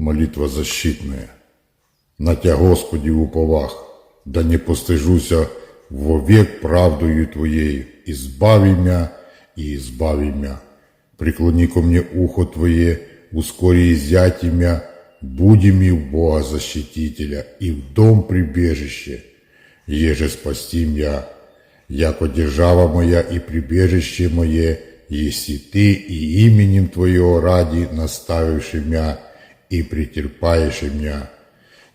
Молитва защитная. На Тя, Господи, уповах, да не постыжуся вовек правдою Твоею, избави мя и избави мя. Преклони ко мне ухо Твое, ускори изъяти мя, буди ми в Бога защитителя и в дом прибежище, еже спасти мя, яко держава моя и прибежище мое, если Ты и именем Твоего ради наставивши мя и претерпаешь мя.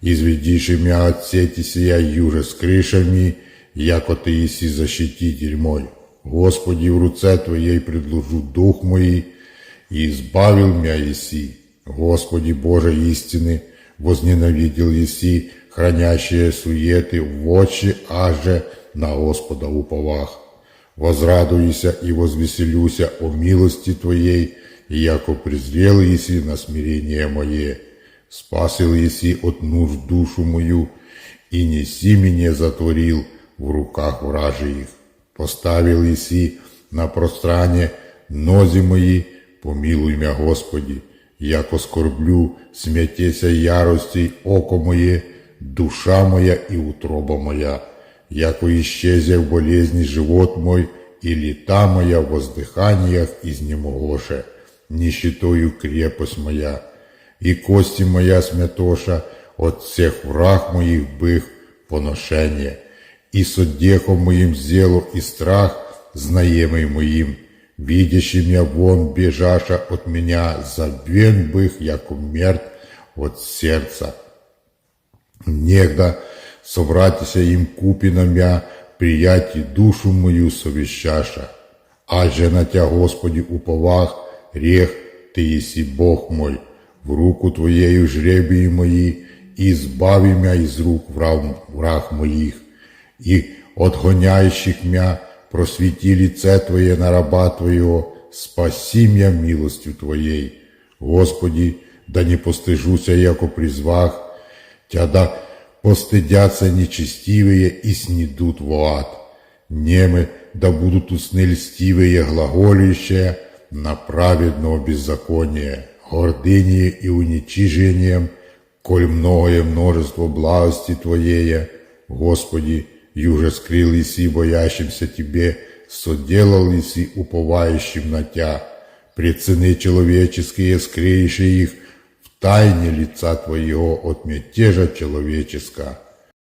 Изведишь мя от сети сия юже с крышами, яко Ты еси защититель мой. Господи, в руце Твоей предложу дух мой, и избавил мя еси. Господи Боже истины, возненавидел еси, хранящие суеты в очи, аже на Господа уповах. Возрадуйся и возвеселюся о милости Твоей, и яко презрел еси на смирение мое. Спасил еси от нужд душу мою, и неси меня затворил в руках вражьих. Поставил еси на простране нози мои, помилуй мя, Господи, яко скорблю, смятеся ярости, око моє, душа моя и утроба моя, яко исчезе в болезни живот мой, и лета моя в воздыханиях изнемогоше, нищетою крепость моя, и кости моя смятоша от всех враг моих бых поношение, и с одехом моим зело и страх знаемый моим, видящий меня вон бежаша от меня, забвен бых, яко мертв от сердца. Негда собратися им купіна мя, прияті душу мою совещаша. Аже на тя, Господи, уповах, рех Ты еси Бог мой, в руку Твоею жребии мои, и избави мя из рук враг, враг моих, и отгоняющих мя просвети лице Твое на раба Твоего, спаси мя милостью Твоей. Господи, да не постыжуся, яко призвах, Тя да постыдятся нечестивые и снидут в ад. Немы да будут усны льстивые глаголища на праведного беззакония, гордыней и уничижением, коль многое множество благости Твоея, Господи, юже скрыл еси боящимся Тебе, соделал еси уповающим на Тя, пред сыны человеческие скреешь их в тайне лица Твоего от мятежа человеческого.